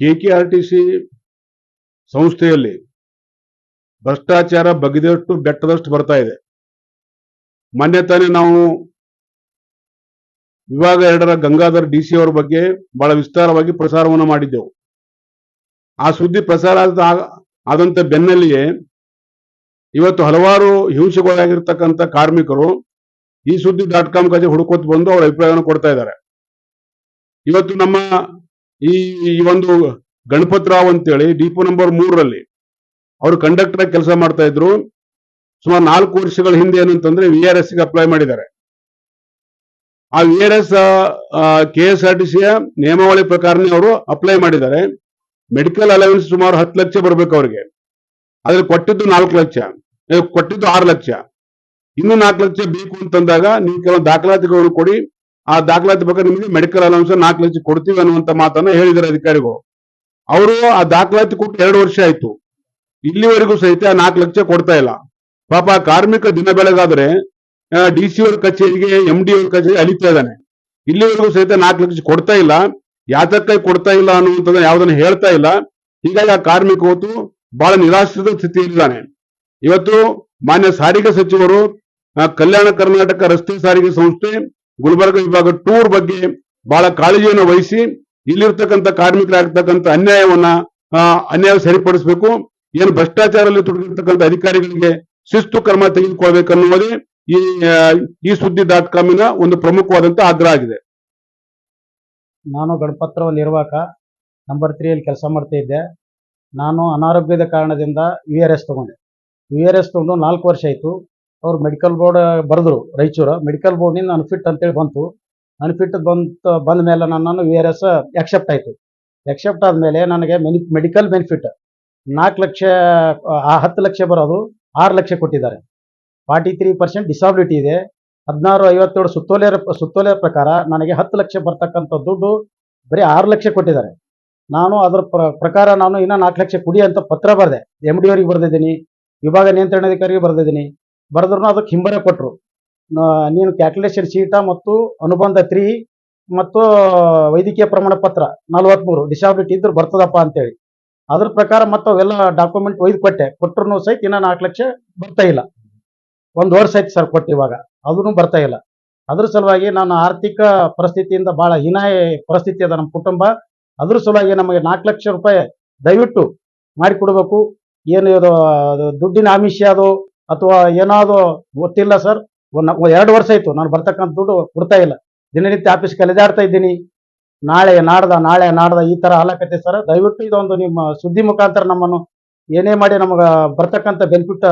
K K R T C ಸಂಸ್ಥೆಯಲ್ಲಿ ಭ್ರಷ್ಟಾಚಾರ ಬಗೆದಷ್ಟು ಬೆಟ್ಟದಷ್ಟು ಬರ್ತಾ ಇದೆ. ಮೊನ್ನೆ ತಾನೇ ನಾವು ವಿಭಾಗ ಎರಡರ ಗಂಗಾಧರ್ ಡಿ ಸಿ ಅವರ ಬಗ್ಗೆ ಬಹಳ ವಿಸ್ತಾರವಾಗಿ ಪ್ರಸಾರವನ್ನು ಮಾಡಿದ್ದೆವು. ಆ ಸುದ್ದಿ ಪ್ರಸಾರ ಆದ ಆದಂತ ಬೆನ್ನಲ್ಲಿಯೇ ಇವತ್ತು ಹಲವಾರು ಹಿಂಸೆಗೊಳಗಾಗಿರ್ತಕ್ಕಂಥ ಕಾರ್ಮಿಕರು ಈ ಸುದ್ದಿ ಡಾಟ್ ಕಾಮ್ ಕಜೆ ಹುಡುಕೋತ್ ಬಂದು ಅವರ ಅಭಿಪ್ರಾಯವನ್ನು ಕೊಡ್ತಾ ಇದ್ದಾರೆ. ಇವತ್ತು ನಮ್ಮ ಈ ಈ ಒಂದು ಗಣಪತ್ ರಾವ್ ಅಂತೇಳಿ ಡಿಪೋ ನಂಬರ್ ಮೂರರಲ್ಲಿ ಅವರು ಕಂಡಕ್ಟರ್ ಕೆಲಸ ಮಾಡ್ತಾ ಇದ್ರು. ಸುಮಾರು ನಾಲ್ಕು ವರ್ಷಗಳ ಹಿಂದೆ ಏನಂತಂದ್ರೆ ವಿ ಆರ್ ಎಸ್ಗೆ ಅಪ್ಲೈ ಮಾಡಿದ್ದಾರೆ. ಆ V R S K S R T ಸಿಯ ನಿಯಮಾವಳಿ ಪ್ರಕಾರನೇ ಅವರು ಅಪ್ಲೈ ಮಾಡಿದ್ದಾರೆ. ಮೆಡಿಕಲ್ ಅಲವೆನ್ಸ್ ಸುಮಾರು ಹತ್ತು ಲಕ್ಷ ಬರ್ಬೇಕು ಅವ್ರಿಗೆ. ಅದ್ರಲ್ಲಿ ಕೊಟ್ಟಿದ್ದು ನಾಲ್ಕು ಲಕ್ಷ ಕೊಟ್ಟಿದ್ದು ಆರು ಲಕ್ಷ. ಇನ್ನು ನಾಲ್ಕು ಲಕ್ಷ ಬೇಕು ಅಂತಂದಾಗ ನೀವು ಕೆಲವು ದಾಖಲಾತಿಗಳನ್ನು ಕೊಡಿ. ಆ ದಾಖಲಾತಿ ಬಗ್ಗೆ ನಿಮಗೆ ಮೆಡಿಕಲ್ ಅಲೌನ್ಸ್ ನಾಲ್ಕು ಲಕ್ಷ ಕೊಡ್ತೀವಿ ಅನ್ನುವಂತ ಮಾತನ್ನ ಹೇಳಿದ್ದಾರೆ ಅಧಿಕಾರಿಗಳು. ಅವರು ಆ ದಾಖಲಾತಿ ಕೊಟ್ಟು ಎರಡು ವರ್ಷ ಆಯ್ತು. ಇಲ್ಲಿವರೆಗೂ ಸಹಿತ ಆ ನಾಲ್ಕು ಲಕ್ಷ ಕೊಡ್ತಾ ಇಲ್ಲ. ಪಾಪ ಕಾರ್ಮಿಕ ದಿನ ಬೆಳಗಾದ್ರೆ ಡಿ ಸಿ ಅವ್ರ ಕಚೇರಿಗೆ ಎಂ ಡಿ ಅವ್ರ ಕಚೇರಿ ಅಲಿತಾ ಇದ್ದಾನೆ. ಇಲ್ಲಿವರೆಗೂ ಸಹಿತ ನಾಲ್ಕು ಲಕ್ಷ ಕೊಡ್ತಾ ಇಲ್ಲ. ಯಾತಕ್ಕಾಗಿ ಕೊಡ್ತಾ ಇಲ್ಲ ಅನ್ನುವಂಥದ್ದು ಯಾವ್ದನ್ನ ಹೇಳ್ತಾ ಇಲ್ಲ. ಹೀಗಾಗಿ ಆ ಕಾರ್ಮಿಕ ಹೊತ್ತು ಬಹಳ ನಿರಾಶ್ರಿತ ಸ್ಥಿತಿಯಲ್ಲಿದ್ದಾನೆ. ಇವತ್ತು ಮಾನ್ಯ ಸಾರಿಗೆ ಸಚಿವರು ಕಲ್ಯಾಣ ಕರ್ನಾಟಕ ರಸ್ತೆ ಸಾರಿಗೆ ಸಂಸ್ಥೆ ಗುಲ್ಬರ್ಗ ವಿಭಾಗ ಟೂರ್ ಬಗ್ಗೆ ಬಹಳ ಕಾಳಜಿಯನ್ನು ವಹಿಸಿ ಇಲ್ಲಿರ್ತಕ್ಕಂಥ ಕಾರ್ಮಿಕರಾಗ್ತಕ್ಕಂಥ ಅನ್ಯಾಯವನ್ನ ಅನ್ಯಾಯ ಸರಿಪಡಿಸಬೇಕು. ಏನು ಭ್ರಷ್ಟಾಚಾರದಲ್ಲಿ ತೊಡಗಿರ್ತಕ್ಕಂಥ ಅಧಿಕಾರಿಗಳಿಗೆ ಶಿಸ್ತು ಕ್ರಮ ತೆಗೆದುಕೊಳ್ಬೇಕನ್ನುವುದೇ ಈ ಈ ಸುದ್ದಿ ಡಾಟ್ ಕಾಮಿನ ಒಂದು ಪ್ರಮುಖವಾದಂತ ಆಗ್ರಹ ಆಗಿದೆ. ನಾನು ಗಣಪತ್ರವ ನಿರ್ವಾಹಕ ನಂಬರ್ ತ್ರೀಯಲ್ಲಿ ಕೆಲಸ ಮಾಡ್ತಾ ಇದ್ದೆ. ನಾನು ಅನಾರೋಗ್ಯದ ಕಾರಣದಿಂದ ಯು ಆರ್ ಎಸ್ ತಗೊಂಡೆ. ಯು ಆರ್ ಎಸ್ ತಗೊಂಡು ನಾಲ್ಕು ವರ್ಷ ಆಯಿತು. ಅವ್ರು ಮೆಡಿಕಲ್ ಬೋರ್ಡ್ ಬರೆದ್ರು, ರಾಯಚೂರು. ಮೆಡಿಕಲ್ ಬೋರ್ಡ್ನಿಂದ ಫಿಟ್ ಅಂತೇಳಿ ಬಂತು. ಅನ್ಫಿಟ್ ಬಂತ, ಬಂದ ಮೇಲೆ ನನ್ನನ್ನು ವಿ ಆರ್ ಎಸ್ ಎಕ್ಸೆಪ್ಟ್ ಆಯಿತು. ಎಕ್ಸೆಪ್ಟ್ ಆದಮೇಲೆ ನನಗೆ ಮೆಡಿಕಲ್ ಬೆನಿಫಿಟ್ ನಾಲ್ಕು ಲಕ್ಷ, ಆ ಹತ್ತು ಲಕ್ಷ ಬರೋದು ಆರು ಲಕ್ಷ ಕೊಟ್ಟಿದ್ದಾರೆ. ಫಾರ್ಟಿ ತ್ರೀ ಪರ್ಸೆಂಟ್ ಡಿಸಾಬಿಲಿಟಿ ಇದೆ. ಹದಿನಾರು, ಐವತ್ತೇಳು ಸುತ್ತೋಲೆ ಸುತ್ತೋಲೆ ಪ್ರಕಾರ ನನಗೆ ಹತ್ತು ಲಕ್ಷ ಬರ್ತಕ್ಕಂಥ ದುಡ್ಡು ಬರೀ ಆರು ಲಕ್ಷ ಕೊಟ್ಟಿದ್ದಾರೆ. ನಾನು ಅದರ ಪ್ರ- ಪ್ರಕಾರ ನಾನು ಇನ್ನೂ ನಾಲ್ಕು ಲಕ್ಷ ಕುಡಿ ಅಂತ ಪತ್ರ ಬರೆದೆ. ಎಂ ಡಿ ಅವರಿಗೆ ಬರೆದಿದ್ದೀನಿ. ವಿಭಾಗ ನಿಯಂತ್ರಣಾಧಿಕಾರಿಗೆ ಬರೆದಿದ್ದೀನಿ. ಬರೆದ್ರು ಅದಕ್ಕೆ ಹಿಂಬರೆ ಕೊಟ್ಟರು ನೀನು ಕ್ಯಾಲ್ಕುಲೇಷನ್ ಶೀಟ ಮತ್ತು ಅನುಬಂಧ ತ್ರೀ ಮತ್ತು ವೈದ್ಯಕೀಯ ಪ್ರಮಾಣ ಪತ್ರ ನಲ್ವತ್ಮೂರು ಡಿಸಾಬಿಲಿಟಿ ಇದ್ರೆ ಬರ್ತದಪ್ಪ ಅಂತೇಳಿ. ಅದ್ರ ಪ್ರಕಾರ ಮತ್ತೆ ಅವೆಲ್ಲ ಡಾಕ್ಯುಮೆಂಟ್ ಒಯ್ದು ಕೊಟ್ಟೆ. ಕೊಟ್ಟರು ಸಹಿತ ಇನ್ನೂ ನಾಲ್ಕು ಲಕ್ಷ ಬರ್ತಾ ಇಲ್ಲ. ಒಂದು ವರ್ಷ ಆಯ್ತು ಸರ್ ಕೊಟ್ಟು ಇವಾಗ. ಅದೂ ಬರ್ತಾ ಇಲ್ಲ. ಅದ್ರ ಸಲುವಾಗಿ ನಾನು ಆರ್ಥಿಕ ಪರಿಸ್ಥಿತಿಯಿಂದ ಬಹಳ ಹೀನಾಯ ಪರಿಸ್ಥಿತಿ ಅದ ನಮ್ಮ ಕುಟುಂಬ. ಅದ್ರ ಸಲುವಾಗಿ ನಮಗೆ ನಾಲ್ಕು ಲಕ್ಷ ರೂಪಾಯಿ ದಯವಿಟ್ಟು ಮಾಡಿಕೊಡ್ಬೇಕು. ಏನು ಇದು, ದುಡ್ಡಿನ ಆಮಿಷ ಅದು ಅಥವಾ ಏನಾದ್ರು ಗೊತ್ತಿಲ್ಲ ಸರ್. ಎರಡು ವರ್ಷ ಆಯ್ತು. ನಾನು ಬರ್ತಕ್ಕಂಥ ದುಡ್ಡು ಕೊಡ್ತಾ ಇಲ್ಲ. ದಿನನಿತ್ಯ ಆಫೀಸ್ ಕಲಿದಾಡ್ತಾ ಇದ್ದೀನಿ. ನಾಳೆ ನಾಡ್ದ ನಾಳೆ ನಾಡ್ದ ಈ ತರ ಹಾಲಕತ್ತೆ ಸರ್. ದಯವಿಟ್ಟು ಇದೊಂದು ನಿಮ್ಮ ಸುದ್ದಿ ಮುಖಾಂತರ ನಮ್ಮನ್ನು ಏನೇ ಮಾಡಿ ನಮಗೆ ಬರ್ತಕ್ಕಂಥ ಬೆನಿಫಿಟ್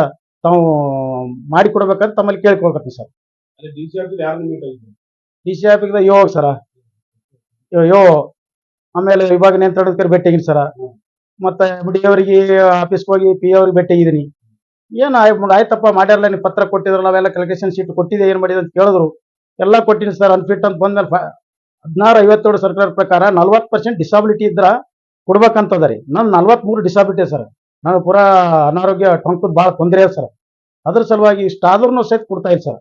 ತಾವು ಮಾಡಿಕೊಡ್ಬೇಕಂತ ತಮ್ಮಲ್ಲಿ ಕೇಳ್ಕೊಳ್ಬೇಕು ಸರ್. ಡಿ ಸಿ ಆಫೀಸ್ಗೆ ಯೋ ಸರ. ಯೋ ಆಮೇಲೆ ವಿಭಾಗ ಭೇಟಿ ಆಗಿನ ಸರ. ಮತ್ತೆ ಎಂ ಡಿ ಅವರಿಗೆ ಆಫೀಸ್ಗೆ ಹೋಗಿ ಪಿ ಅವ್ರಿಗೆ ಭೇಟಿಗಿದ್ದೀನಿ ಏನು ಆಯ್ತು ಆಯ್ತಪ್ಪ, ಮಾಡ್ಯಾರಲ್ಲ, ನೀವು ಪತ್ರ ಕೊಟ್ಟಿದ್ರಲ್ಲ ಅವೆಲ್ಲ ಕಲೆಕ್ಷನ್ ಶೀಟ್ ಕೊಟ್ಟಿದೆ ಏನು ಮಾಡಿದೆ ಅಂತ ಕೇಳಿದ್ರು. ಎಲ್ಲ ಕೊಟ್ಟಿನಿ ಸರ್ ಅನ್ಫಿಟ್ ಅಂತ ಬಂದ್ಮೇಲೆ ಹದಿನಾರು, ಐವತ್ತೇಳು ಸರ್ಕಾರ ಪ್ರಕಾರ ನಲ್ವತ್ತು ಪರ್ಸೆಂಟ್ ಡಿಸಾಬಿಲಿಟಿ ಇದ್ರ ಕೊಡ್ಬೇಕಂತದ ರೀ. ನಾನು ನಲ್ವತ್ಮೂರು ಡಿಸಾಬಿಲಿಟಿ ಸರ್ ನಾನು ಪೂರಾ ಅನಾರೋಗ್ಯ ಟೊಂಕದ ಭಾಳ ತೊಂದರೆ ಸರ್ ಅದ್ರ ಸಲುವಾಗಿ ಇಷ್ಟಾದ್ರೂ ಸಹಿತ ಕೊಡ್ತಾ ಇಲ್ಲ ಸರ್